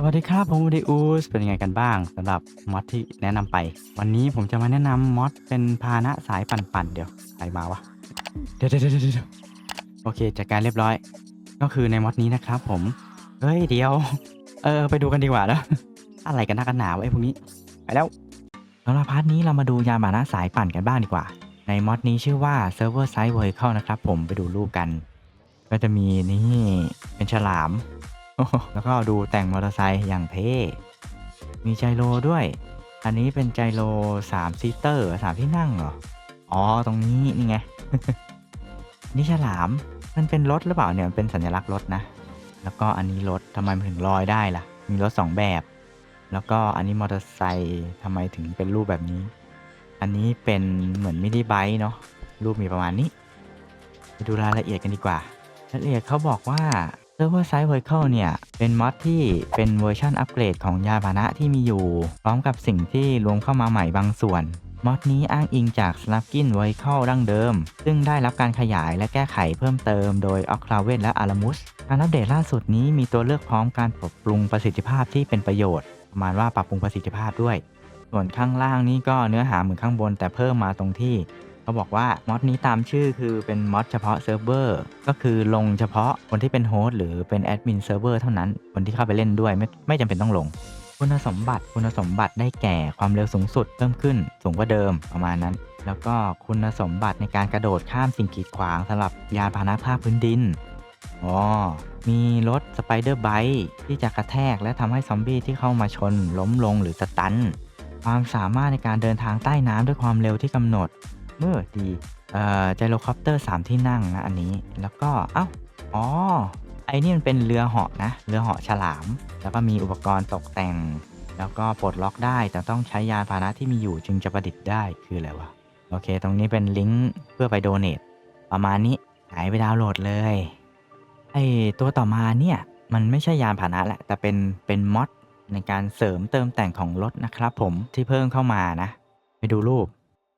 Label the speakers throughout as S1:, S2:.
S1: สวัสดีครับผมวูดีอูสเป็นยังไงกันบ้างสำหรับมอดที่แนะนำไป วันนี้ผมจะมาแนะนำมอดเป็นพาหนะสายปั่นๆเดี๋ยวใครมาวะเดี๋ยวเดี๋ยวเดี๋ยวโอเคจัดการเรียบร้อย ก็คือในมอดนี้นะครับผมเฮ้ยเดี๋ยว เออไปดูกันดีกว่านะอะไรกันนักกันหนาวไอ้พวกนี้ไปแล้วสำหรับพาร์ทนี้เรามาดูยานพาหนะสายปั่นกันบ้างดีกว่า ในมอดนี้ชื่อว่า Server Side Vehicle นะครับผมไปดูรูปกัน ก็จะมีนี่เป็นฉลาม แล้วก็ดูแต่งมอเตอร์ไซค์อย่างเท่มีไจโรด้วย อันนี้เป็นไจโร3ซีเตอร์สามที่นั่งเหรอ อ๋อ ตรงนี้นี่ไง นี่ฉลาม มันเป็นรถหรือเปล่าเนี่ยมันเป็นสัญลักษณ์รถนะ แล้วก็อันนี้รถทำไมมันถึงลอยได้ล่ะ มีรถสองแบบ แล้วก็อันนี้มอเตอร์ไซค์ทำไมถึงเป็นรูปแบบนี้ อันนี้เป็นเหมือนมินิไบค์เนาะ รูปมีประมาณนี้ ไปดูรายละเอียดกันดีกว่า รายละเอียดเขาบอกว่า Server Side Vehicle เนี่ย เป็นมอดที่เป็นเวอร์ชันอัปเกรดของยานพาหนะที่มีอยู่ พร้อมกับสิ่งที่รวมเข้ามาใหม่บางส่วน มอดนี้อ้างอิงจาก s n a p k i n Vehicle ดั้งเดิม ซึ่งได้รับการขยายและแก้ไขเพิ่มเติมโดย o c l a v e n และ Alamus การอัปเดตล่าสุดนี้มีตัวเลือกพร้อมการปรับปรุงประสิทธิภาพที่เป็นประโยชน์ ประมาณว่าปรับปรุงประสิทธิภาพด้วย ส่วนข้างล่างนี่ก็เนื้อหาเหมือนข้างบนแต่เพิ่มมาตรงที่ เขาบอกว่ามอดนี้ตามชื่อคือเป็นมอดเฉพาะเซิร์ฟเวอร์ก็คือลงเฉพาะคนที่เป็นโฮสต์หรือเป็นแอดมินเซิร์ฟเวอร์เท่านั้นคนที่เข้าไปเล่นด้วยไม่ไม่จำเป็นต้องลง คุณสมบัติคุณสมบัติได้แก่ความเร็วสูงสุดเพิ่มขึ้นสูงกว่าเดิมประมาณนั้น แล้วก็คุณสมบัติในการกระโดดข้ามสิ่งกีดขวางสำหรับยานพาหนะภาคพื้นดินอ๋อมีรถสไปเดอร์ไบค์ที่จะกระแทกและทำให้ซอมบี้ที่เข้ามาชน ล้มลงหรือสตันความสามารถในการเดินทางใต้น้ำด้วยความเร็วที่กำหนด เมื่อดีเอ่อไจโรคอปเตอร์3ที่นั่งนะอันนี้แล้วก็เอ้าอ๋อไอ้นี่มันเป็นเรือเหาะนะเรือเหาะฉลาม แล้วก็มีอุปกรณ์ตกแต่ง แล้วก็ปลดล็อกได้แต่ต้องใช้ยานพาหนะที่มีอยู่จึงจะประดิษฐ์ได้คืออะไรวะโอเค ตรงนี้เป็นลิงก์เพื่อไปโดเนทประมาณนี้หายไปดาวน์โหลดเลยไอตัวต่อมาเนี่ยมันไม่ใช่ยานพาหนะแหละ แต่เป็นเป็นมอดในการเสริมเติมแต่งของรถนะครับผมที่เพิ่มเข้ามานะ ไปดูรูป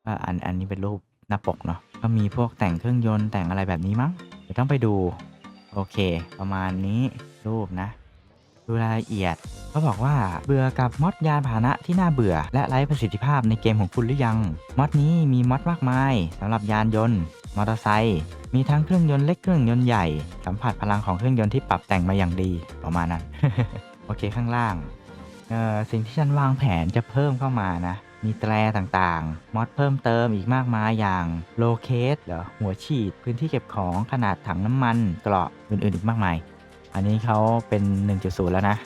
S1: อ่าอันอันนี้เป็นรูปหน้าปกเนาะก็มีพวกแต่งเครื่องยนต์แต่งอะไรแบบนี้มั้งเดี๋ยวต้องไปดู โอเค ประมาณนี้รูปนะ ดูรายละเอียดเขาบอกว่าเบื่อกับมอดยานพาหนะที่น่าเบื่อ และไร้ประสิทธิภาพในเกมของคุณหรือยัง มอดนี้มีมอดมากมายสำหรับยานยนต์ มอเตอร์ไซค์มีทั้งเครื่องยนต์เล็กเครื่องยนต์ใหญ่ สัมผัสพลังของเครื่องยนต์ที่ปรับแต่งมาอย่างดีประมาณนั้น โอเคข้างล่างเอ่อสิ่งที่ฉันวางแผนจะเพิ่มเข้ามานะ มีแตรต่างๆ มอดเพิ่มเติมอีกมากมายอย่างโลเคสหรอหัวฉีด พื้นที่เก็บของขนาดถังน้ำมันเกราะอื่นๆอีกมากมาย อันนี้เขาเป็น 1.0 แล้วนะ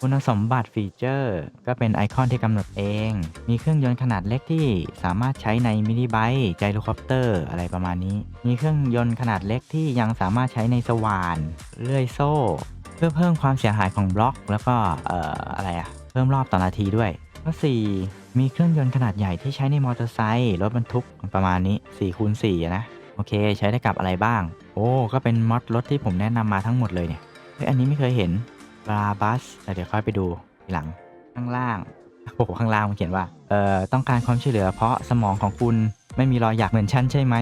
S1: คุณสมบัติฟีเจอร์ ก็เป็นไอคอนที่กำหนดเอง มีเครื่องยนต์ขนาดเล็กที่สามารถใช้ในมินิไบค์ไจโรคอปเตอร์อะไรประมาณนี้ มีเครื่องยนต์ขนาดเล็กที่ยังสามารถใช้ในสว่านเลื่อยโซ่ เพื่อเพิ่มความเสียหายของบล็อก แล้วก็เอ่ออะไรอะเพิ่มรอบต่อนาทีด้วยข้อ4 มีเครื่องยนต์ขนาดใหญ่ที่ใช้ในมอเตอร์ไซค์รถบรรทุกประมาณนี้4คูณ4นะ โอเค ใช้ได้กับอะไรบ้าง โอ้ ก็เป็นมอดรถที่ผมแนะนำมาทั้งหมดเลยเนี่ยเฮ้ยอันนี้ไม่เคยเห็นบราบัสแต่เดี๋ยวค่อยไปดูทีหลังข้างล่างโอ้โหข้างล่างมันเขียนว่าเอ่อต้องการความช่วยเหลือ เพราะสมองของคุณไม่มีรอยหยักเหมือนฉันใช่ไหม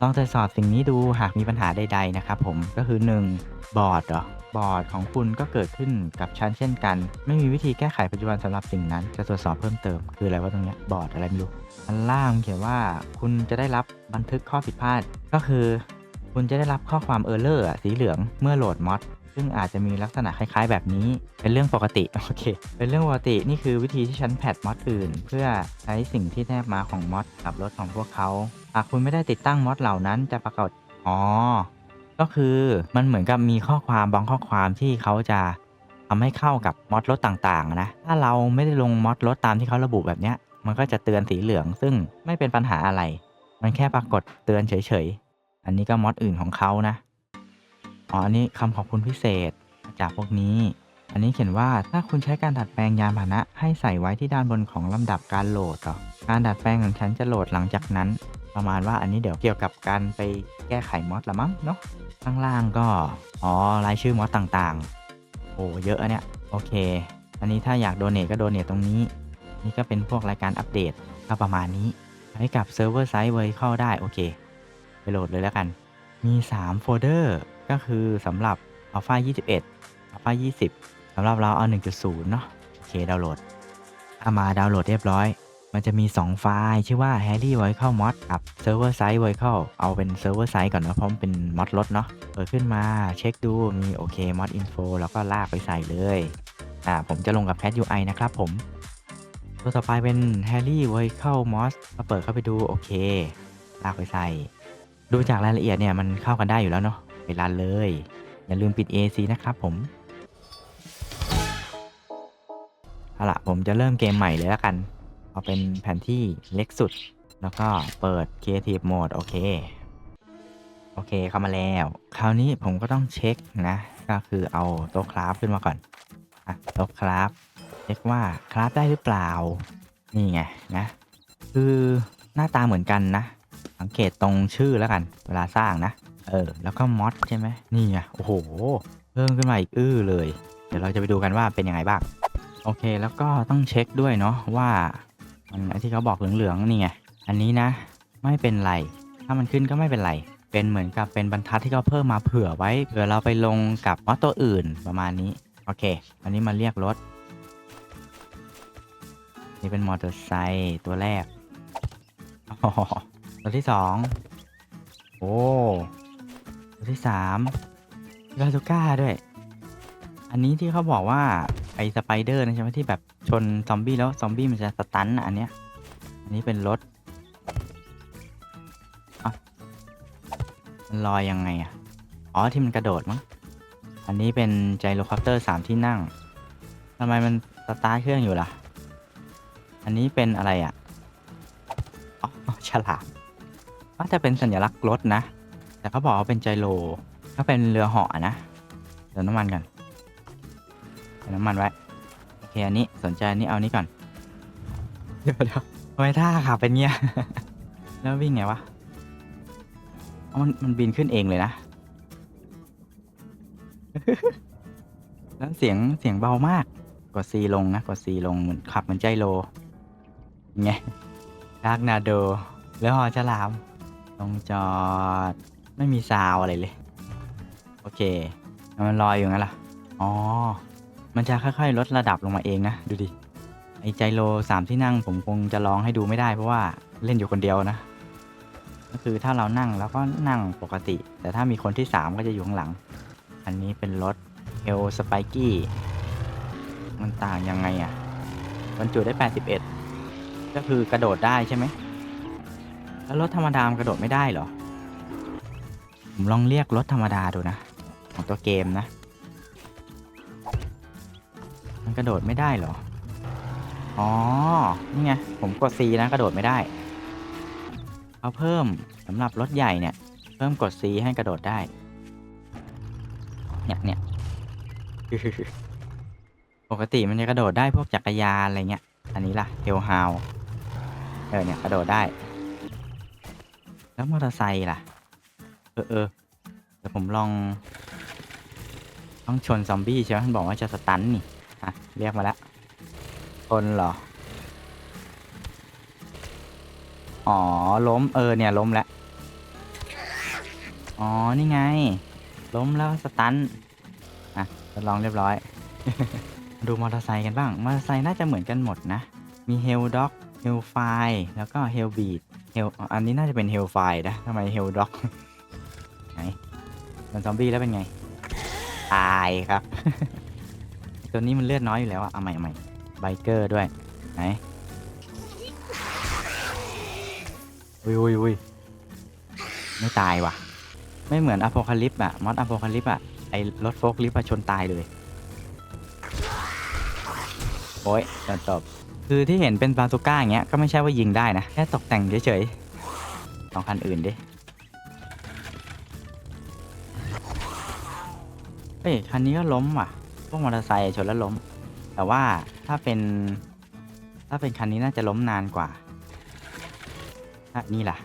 S1: ลองตรวจสอบสิ่งนี้ดูหากมีปัญหาใดๆนะครับผมก็คือ 1. บอร์ดเหรอ บอร์ดของคุณก็เกิดขึ้นกับฉันเช่นกัน ไม่มีวิธีแก้ไขปัจจุบันสำหรับสิ่งนั้น จะตรวจสอบเพิ่มเติม คืออะไรว่าตรงนี้บอร์ดอะไรไม่รู้อันล่างเขียนว่าคุณจะได้รับบันทึกข้อผิดพลาด ก็คือ คุณจะได้รับข้อความเออร์เลอร์สีเหลืองเมื่อโหลดมอดซึ่งอาจจะมีลักษณะคล้ายๆ แบบนี้ เป็นเรื่องปกติ โอเค เป็นเรื่องปกติ นี่คือวิธีที่ฉันแพทมอดอื่น เพื่อใช้สิ่งที่แนบมาของมอดกับรถของพวกเขา หากคุณไม่ได้ติดตั้งมอดเหล่านั้นจะปรากฏอ๋อ ก็คือมันเหมือนกับมีข้อความบางข้อความที่เขาจะทำให้เข้ากับมอดรถต่างๆนะ ถ้าเราไม่ได้ลงมอดรถตามที่เขาระบุแบบเนี้ย มันก็จะเตือนสีเหลืองซึ่งไม่เป็นปัญหาอะไร มันแค่ปรากฏเตือนเฉยๆ อันนี้ก็มอดอื่นของเขานะ อ๋อ อันนี้คำขอบคุณพิเศษจากพวกนี้ อันนี้เขียนว่าถ้าคุณใช้การดัดแปลงยานพาหนะ ให้ใส่ไว้ที่ด้านบนของลำดับการโหลดต่อ การดัดแปลงของฉันจะโหลดหลังจากนั้น ประมาณว่าอันนี้เดี๋ยวเกี่ยวกับการไปแก้ไขมอดละมั้งเนาะ ข้างล่างก็ อ๋อ รายชื่อมอดต่างๆ โอ้เยอะอะเนี่ย โอเค อันนี้ถ้าอยากโดเนทก็โดเนทตรงนี้ นี่ก็เป็นพวกรายการอัปเดตก็ประมาณนี้ใช้กับเซิร์ฟเวอร์ไซต์เวอร์เข้าได้ โอเค ไปโหลดเลยแล้วกัน มี 3 โฟลเดอร์ ก็คือสำหรับ Alpha 21 Alpha 20สำหรับเราเอา 1.0 เนาะโอเค ดาวน์โหลดเอามาดาวน์โหลดเรียบร้อย มันจะมี 2 ไฟล์ชื่อว่า Harry Vehicle Mod กับ Server Side Vehicle เอาเป็น Server Side ก่อนนะเพราะมันเป็นมอดรถเนาะเปิดขึ้นมาเช็คดูมีโอเค Mod Info แล้วก็ลากไปใส่เลยอ่าผมจะลงกับ Cat UI นะครับผม ตัวต่อไปเป็น Harry Vehicle Mod มาเปิดเข้าไปดูโอเค ลากไปใส่ ดูจากรายละเอียดเนี่ยมันเข้ากันได้อยู่แล้วเนาะไปรันเลย อย่าลืมปิด AC นะครับผมเอาละผมจะเริ่มเกมใหม่เลยแล้วกัน เอาเป็นแผนที่เล็กสุด แล้วก็เปิด Creative Mode โอเค โอเคเข้ามาแล้ว คราวนี้ผมก็ต้องเช็คนะ ก็คือเอาโต๊ะคราฟขึ้นมาก่อนอะโต๊ะคราฟเช็คว่าคราฟได้หรือเปล่า นี่ไงนะ คือหน้าตาเหมือนกันนะ สังเกตตรงชื่อแล้วกัน เวลาสร้างนะ เออ แล้วก็มอดใช่ไหมนี่ไงโอ้โห เพิ่มขึ้นมาอีกอื้อเลย เดี๋ยวเราจะไปดูกันว่าเป็นยังไงบ้าง โอเค แล้วก็ต้องเช็คด้วยเนาะว่า มันไอที่เขาบอกเหลืองๆนี่ไง อันนี้นะ ไม่เป็นไร ถ้ามันขึ้นก็ไม่เป็นไร เป็นเหมือนกับเป็นบรรทัดที่เขาเพิ่มมาเผื่อไว้เผื่อเราไปลงกับมอดตัวอื่นประมาณนี้ โอเค อันนี้มาเรียกรถ นี่เป็นมอเตอร์ไซค์ตัวแรกอ๋อตัวที่สอง โอ้ตัวที่สามกาซูก้าด้วย อันนี้ที่เขาบอกว่า อ้สไปเดอร์นะใช่ไหมที่แบบชนซอมบี้แล้วซอมบี้มันจะสตันอะอันเนี้ย อันนี้เป็นรถอะลอยยังไงอะ อ๋อที่มันกระโดดมั้ง อันนี้เป็นไจโรคอปเตอร์สามที่นั่งทำไมมันสตาร์ทเครื่องอยู่ล่ะ อันนี้เป็นอะไรอะ อ๋อฉลามว่าจะเป็นสัญลักษณ์รถนะ แต่เขาบอกว่าเป็นไจโรก็เป็นเรือเหาะนะเติมน้ำมันกัน น้ำมันไว้ โอเค อันนี้สนใจอันนี้เอานี้ก่อน เดี๋ยวเดี๋ยวทำไมท่าขับเป็นเงี้ย แล้ววิ่งไงวะอ๋อมันมันบินขึ้นเองเลยนะ แล้วเสียงเสียงเบามาก กด C ลงนะกด C ลงเหมือนขับเหมือนใจโลไงดาร์กนาโด แล้วหอฉลาม ลงจอด ไม่มีซาวอะไรเลย โอเคแล้วมันลอยอยู่งั้นล่ะ อ๋อ มันจะค่อยๆ ลดระดับลงมาเองนะ ดูดิ ไอใจโลสามที่นั่งผมคงจะลองให้ดูไม่ได้เพราะว่าเล่นอยู่คนเดียวนะ ก็คือถ้าเรานั่งแล้วก็นั่งปกติ แต่ถ้ามีคนที่สามก็จะอยู่ข้างหลัง อันนี้เป็นรถเอลสไปกี้มันต่างยังไงอะ่ะบรรจุได้ 81 ก็คือกระโดดได้ใช่ไหม แล้วรถธรรมดามกระโดดไม่ได้เหรอ ผมลองเรียกรถธรรมดาดูนะ ของตัวเกมนะ มันกระโดดไม่ได้เหรอ อ๋อ นี่ไง ผมกด C นะกระโดดไม่ได้ เอาเพิ่มสำหรับรถใหญ่เนี่ย เพิ่มกด C ให้กระโดดได้ เนี่ยเนี่ยปกติมันจะกระโดดได้พวกจักรยานอะไรเงี้ย อันนี้ล่ะเฮลฮาวเออเนี่ยกระโดดได้ แล้วมอเตอร์ไซค์ล่ะ เออเออเดี๋ยวผมลอง ต้องชนซอมบี้ใช่ไหมมันบอกว่าจะสตันนี่ อะเรียกมาแล้วชนเหรอ อ๋อ ล้มเออเนี่ยล้มแล้ว อ๋อ นี่ไง ล้มแล้วสตัน อะทดลองเรียบร้อย ดูมอเตอร์ไซค์กันบ้าง มอเตอร์ไซค์น่าจะเหมือนกันหมดนะ มีเฮลด็อกเฮลไฟแล้วก็เฮลบีดเฮลอันนี้น่าจะเป็นเฮลไฟนะทำไมเฮลด็อกไหนมันซอมบี้แล้วเป็นไง ตายครับ ตัวนี้มันเลือดน้อยอยู่แล้วอะเอาใหม่เอาใหม่ไบเกอร์ด้วย ไหนอุ้ยอุ้ยอุ้ยไม่ตายว่ะ ไม่เหมือนอ p โ c คาลิปอะมอดอ p โ c คาลิปอะไอรถโฟกลิฟอะชนตายเลย โอ้ยโดนตบคือที่เห็นเป็นบาซูก้าอย่างเงี้ยก็ไม่ใช่ว่ายิงได้นะ แค่ตกแต่งเฉยๆสองคันอื่นดิเฮ้ยคันนี้ก็ล้มว่ะ พวกมอเตอร์ไซค์ชนแล้วล้ม แต่ว่าถ้าเป็น ถ้าเป็นคันนี้น่าจะล้มนานกว่าอะนี่ล่ะ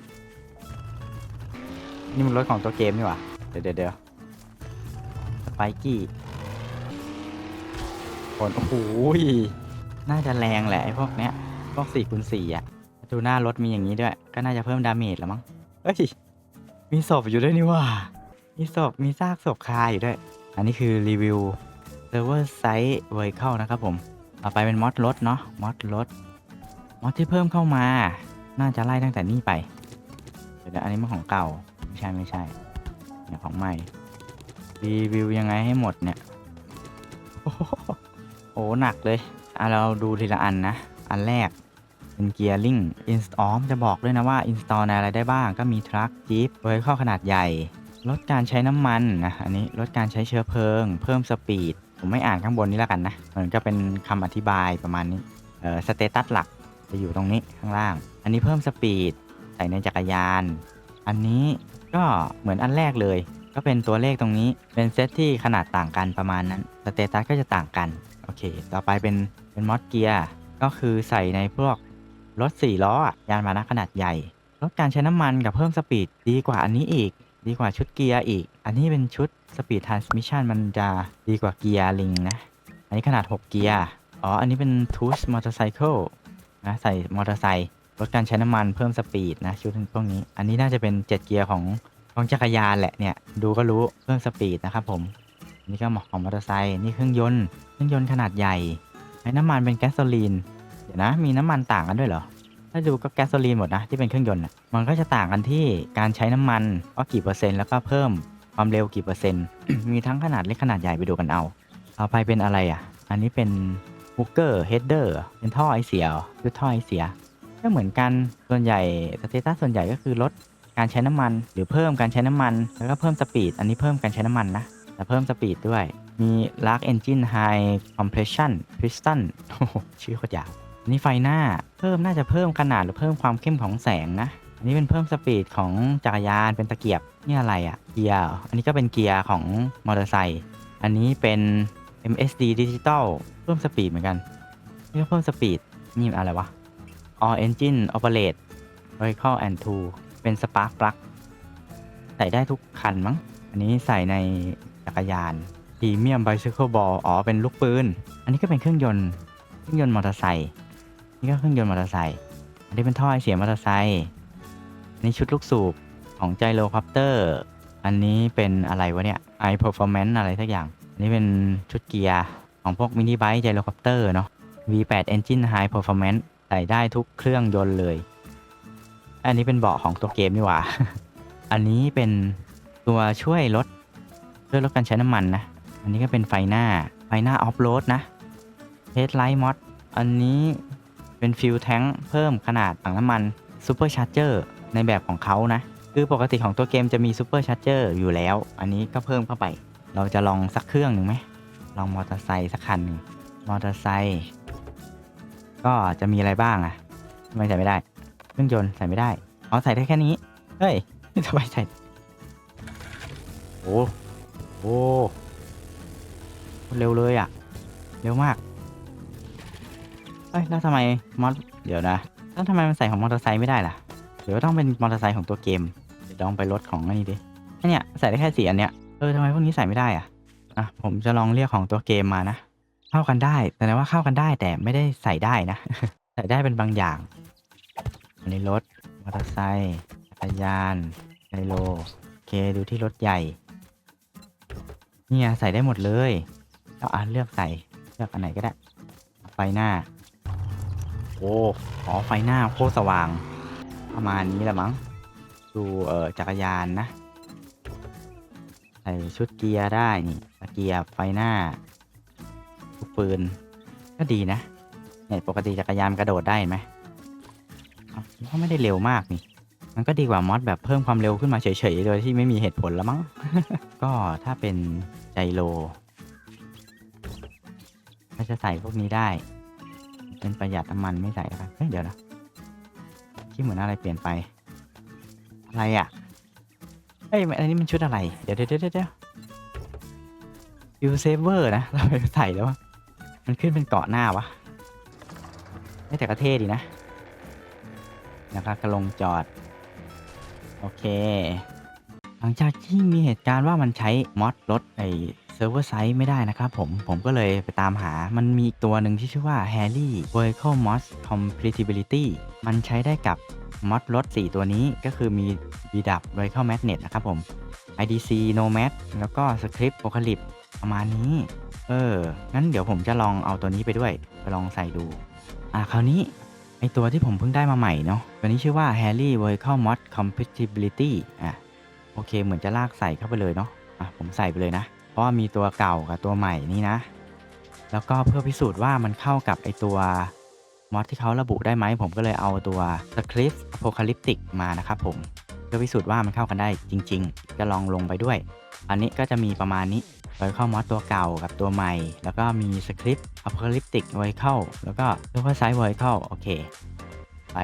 S1: นี่มันรถของตัวเกมนี่หว่า เดี๋ยวเดี๋ยวเดี๋ยวสไปกี้คนโอ้โหน่าจะแรงแหละไอ้พวกเนี้ย พวก4คูณ4อะ ดูหน้ารถมีอย่างนี้ด้วย ก็น่าจะเพิ่มดาเมจแล้วมั้งเฮ้ย มีศพอยู่ด้วยนี่ว่า มีศพ มีซากศพคาอยู่ด้วย อันนี้คือรีวิว server site vehicle นะครับผม ต่อไปเป็นมอดรถเนาะมอดรถมอดที่เพิ่มเข้ามา น่าจะไล่ตั้งแต่นี่ไปเดี๋ยวอันนี้มันของเก่า ไม่ใช่ไม่ใช่เนี่ยของใหม่ รีวิวยังไงให้หมดเนี่ย โอ้โหโอ้หนักเลย อะเราดูทีละอันนะ อันแรกเป็นเกียร์ลิงอินสตอมจะบอกด้วยนะว่า install ในอะไรได้บ้างก็มีทรัคจีปโดยข้อขนาดใหญ่ ลดการใช้น้ำมันนะอันนี้ลดการใช้เชื้อเพลิง เพิ่มสปีด ผมไม่อ่านข้างบนนี้แล้วกันนะมันก็เป็นคำอธิบายประมาณนี้เอ่อสเตตัสหลักจะอยู่ตรงนี้ข้างล่าง อันนี้เพิ่มสปีดใส่ในจักรยาน อันนี้ก็เหมือนอันแรกเลย ก็เป็นตัวเลขตรงนี้เป็นเซตที่ขนาดต่างกันประมาณนั้นสเตตัสก็จะต่างกันโอเค ต่อไปเป็นเป็นมอดเกียร์ก็คือใส่ในพวกรถ4ล้อยานพาหนะขนาดใหญ่ลดการใช้น้ำมันกับเพิ่มสปีดดีกว่าอันนี้อีก ดีกว่าชุดเกียร์อีก อันนี้เป็นชุดสปีดทรานสมิชชันมันจะดีกว่าเกียร์ลิงนะ อันนี้ขนาด 6 เกียร์ อ๋อ อันนี้เป็นทูสมอเตอร์ไซค์นะ ใส่มอเตอร์ไซค์ลดการใช้น้ำมันเพิ่มสปีดนะชุดพวกนี้ อันนี้น่าจะเป็น 7 เกียร์ของของจักรยานแหละเนี่ย ดูก็รู้เพิ่มสปีดนะครับผมนนี้ก็เหมาะของมอเตอร์ไซค์นี่เครื่องยนต์ เครื่องยนต์ขนาดใหญ่ใช้น้ำมันเป็นแก๊สโซลีน เดี๋ยวนะ มีน้ำมันต่างกันด้วยเหรอ ถ้าดูก็แก๊สโซลีนหมดนะที่เป็นเครื่องยนต์นะมันก็จะต่างกันที่การใช้น้ำมันว่ากี่เปอร์เซ็นต์แล้วก็เพิ่มความเร็วกี่เปอร์เซ็นต์ มีทั้งขนาดเล็กขนาดใหญ่ไปดูกันเอาต่อไปเป็นอะไรอะ อันนี้เป็นฮุกเกอร์เฮดเดอร์เป็นท่อไอเสียหรอคือท่อไอเสีย ก็เหมือนกันส่วนใหญ่สเตตัสส่วนใหญ่ก็คือลดการใช้น้ำมัน หรือเพิ่มการใช้น้ำมัน แล้วก็เพิ่มสปีดอันนี้เพิ่มการใช้น้ำมันนะแต่เพิ่มสปีดด้วยมี Lark Engine High Compression Piston ชื่อโคตรยาว นนี้ไฟหน้าเพิ่มน่าจะเพิ่มขนาดหรือเพิ่มความเข้มของแสงนะอันนี้เป็นเพิ่มสปีดของจักรยานเป็นตะเกียบนี่อะไรอะ่ะเกียร์ออันนี้ก็เป็นเกียร์ของมอเตอร์ไซค์อันนี้เป็น MSD Digital เพิ่มสปีดเหมือนกันนี่ก็เพิ่มสปีดนี่อะไรวะ All Engine Operate Vehicle and Tool เป็น Spark Plug ใส่ได้ทุกคันมั้ง อันนี้ใส่ในจักรยาน Premium Bicycle Ball อ๋อ เป็นลูกปืน อันนี้ก็เป็นเครื่องยนต์ เครื่องยนต์มอเตอร์ไซค์ นี่ก็เครื่องยนต์มอเตอร์ไซค์อันนี้เป็นท่อไอเสียมอเตอร์ไซค์อันนี้ชุดลูกสูบของไจโรคอปเตอร์ อันนี้เป็นอะไรวะเนี่ย i performance อะไรสักอย่าง อันนี้เป็นชุดเกียร์ของพวกมินิไบค์ไจโรคอปเตอร์เนาะ V8 Engine High Performance ใส่ได้ทุกเครื่องยนต์เลย อันนี้เป็นเบาะของตัวเกมนี่หว่า อันนี้เป็นตัวช่วยลดช่วยลดการใช้น้ำมันนะ อันนี้ก็เป็นไฟหน้า ไฟหน้าออฟโรดนะ Headlight Mod อันนี้ เป็นฟิลแทงเพิ่มขนาดถังน้ำมันซูเปอร์ชาร์เจอร์ในแบบของเขานะ คือปกติของตัวเกมจะมีซูเปอร์ชาร์เจอร์อยู่แล้ว อันนี้ก็เพิ่มเข้าไป เราจะลองสักเครื่องหนึ่งไหมลองมอเตอร์ไซค์สักคันหนึ่งมอเตอร์ไซค์ก็จะมีอะไรบ้างอะทำไมใส่ไม่ได้เครื่องยนต์ใส่ไม่ได้อ๋อใส่ได้แค่นี้เฮ้ยทำไมใส่โอ้โหเร็วเลยอะเร็วมาก อ้ยแล้วทำไมมอสเดี๋ยวนะแล้วทำไมมันใส่ของมอเตอร์ไซค์ไม่ได้ล่ะเดี๋ยวต้องเป็นมอเตอร์ไซค์ของตัวเกมเดี๋ยวลองไปรถของอันนี้ดิไอเนี่ยใส่ได้แค่สีอันเนี้ยเออทำไมพวกนี้ใส่ไม่ได้อะอะผมจะลองเรียกของตัวเกมมานะเข้ากันได้แต่ว่าเข้ากันได้แต่ไม่ได้ใส่ได้นะ ใส่ได้เป็นบางอย่างอันนี้รถมอเตอร์ไซค์จักรยานไดโลโอเคดูที่รถใหญ่เนี่ยใส่ได้หมดเลยแล้วอะเลือกใส่เลือกอันไหนก็ได้ไฟหน้า โอ้อ๋อไฟหน้าโคตรสว่าง ประมาณนี้แหละมั้ง ดูเออจักรยานนะ ใส่ชุดเกียร์ได้นี่เกียบไฟหน้าลูกปืน ก็ดีนะเนี่ยปกติจักรยานกระโดดได้ไหมก็ไม่ได้เร็วมากนี่ มันก็ดีกว่ามอดแบบเพิ่มความเร็วขึ้นมาเฉยๆ โดยที่ไม่มีเหตุผลแล้วมั้ง ก็ถ้าเป็นไจโรก็จะใส่พวกนี้ได้ เป็นประหยัดน้ำมันไม่ใส่แล้วกันเฮ้ยเดี๋ยวนะที่เหมือนอะไรเปลี่ยนไป อะไรอะเอ้ยอันนี้มันชุดอะไร เดี๋ยวเดี๋ยวเดี๋ยวเดี๋ยวยูเซเวอร์นะ เราไปใส่แล้ววะมันขึ้นเป็นเกาะหน้าวะไม่แต่กระเท่ดีนะ นะครับกระลงจอด โอเค หลังจากที่มีเหตุการณ์ว่ามันใช้มอดลดไอ เซิร์ฟเวอร์ไซส์ไม่ได้นะครับผม ผมก็เลยไปตามหา มันมีอีกตัวหนึ่งที่ชื่อว่า Harry Vehicle Mod Compatibility มันใช้ได้กับมอดลด4ตัวนี้ก็คือมี v d a p Vehicle Magnet นะครับผม IDC Nomad แล้วก็ Script Apocalypse ประมาณนี้ เออ งั้นเดี๋ยวผมจะลองเอาตัวนี้ไปด้วย ไปลองใส่ดู อะคราวนี้ไอตัวที่ผมเพิ่งได้มาใหม่เนาะ ตัวนี้ชื่อว่า Harry Vehicle Mod Compatibility อะ โอเค เหมือนจะลากใส่เข้าไปเลยเนาะ อะ ผมใส่ไปเลยนะ เพราะมีตัวเก่ากับตัวใหม่นี่นะ แล้วก็เพื่อพิสูจน์ว่ามันเข้ากับไอตัวมอดที่เขาระบุได้ไหมผมก็เลยเอาตัว Script Apocalyptic มานะครับผมเพื่อพิสูจน์ว่ามันเข้ากันได้จริงๆจะลองลงไปด้วย อันนี้ก็จะมีประมาณนี้ไวเข้ามอสตัวเก่ากับตัวใหม่ แล้วก็มีสคริปต์อ p o c a l y p t i c ไวเข้าแล้วก็ซูเปอร์ไซส์ไวเข้าโอเค ไป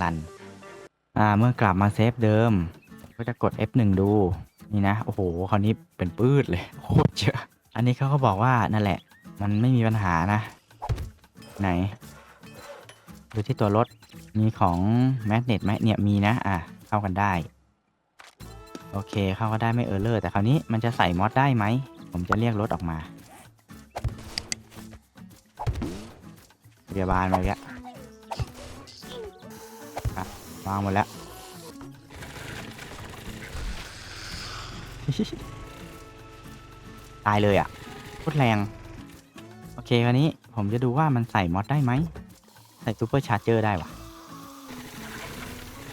S1: รันอ่าเมื่อกลับมาเซฟเดิม ก็จะกด F1 ดู นี่นะ โอ้โหคราวนี้เป็นปื้ดเลยโคตรเยอะอันนี้เขาก็บอกว่านั่นแหละ มันไม่มีปัญหานะ ไหน ดูที่ตัวรถมีของแมกเนตไหมเนี่ยมีนะ อะ เข้ากันได้ โอเคเข้าก็ได้ไม่เออเลอร์ แต่คราวนี้มันจะใส่มอดได้ไหม ผมจะเรียกรถออกมาพยาบาลมาแล้ววางหมดแล้ว ตายเลยอะโคตรแรง โอเคคราวนี้ผมจะดูว่ามันใส่มอดได้ไหม ใส่ซูเปอร์ชาร์เจอร์ได้วะ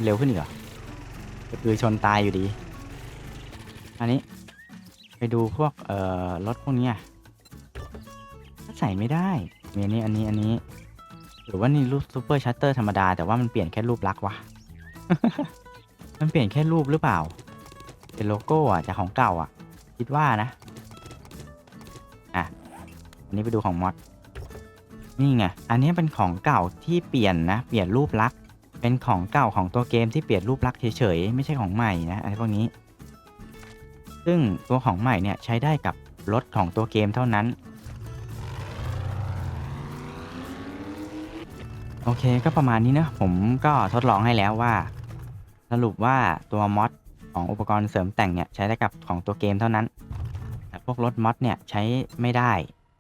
S1: เร็วขึ้นอีกเหรอคือชนตายอยู่ดี อันนี้ ไปดูพวก เอ่อรถพวกนี้ยก็ใส่ไม่ได้มีอันนี้อันนี้อันนี้ หรือว่านี่รูปซูเปอร์ชัตเตอร์ธรรมดา แต่ว่ามันเปลี่ยนแค่รูปลักษณ์วะ มันเปลี่ยนแค่รูปหรือเปล่า เป็นโลโก้อะจากของเก่าอะ คิดว่านะ อะ อันนี้ไปดูของมอดนี่ไง อันนี้เป็นของเก่าที่เปลี่ยนนะ เปลี่ยนรูปลักษณ์ เป็นของเก่าของตัวเกมที่เปลี่ยนรูปลักษณ์เฉยๆ ไม่ใช่ของใหม่นะอะไรพวกนี้ ซึ่งตัวของใหม่เนี่ยใช้ได้กับรถของตัวเกมเท่านั้น โอเคก็ประมาณนี้นะ ผมก็ทดลองให้แล้วว่า สรุปว่าตัวมอด ของอุปกรณ์เสริมแต่งเนี่ยใช้ได้กับของตัวเกมเท่านั้น แต่พวกรถมอดเนี่ยใช้ไม่ได้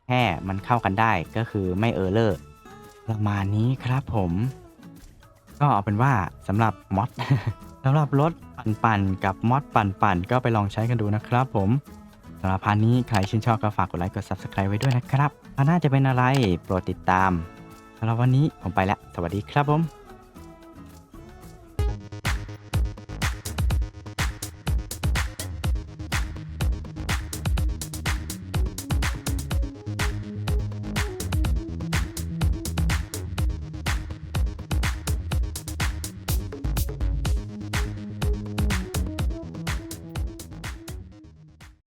S1: แค่มันเข้ากันได้ก็คือไม่เออร์เลอร์ประมาณนี้ครับผม ก็เอาเป็นว่าสำหรับมอดสำหรับรถปั่นๆกับมอดปั่นๆก็ไปลองใช้กันดูนะครับผมสำหรับพาร์ทนี้ใครชื่นชอบก็ฝากกดไลค์กด Subscribe ไว้ด้วยนะครับพาร์ทหน่าจะเป็นอะไรโปรดติดตามสำหรับวันนี้ผมไปแล้ว สวัสดีครับผม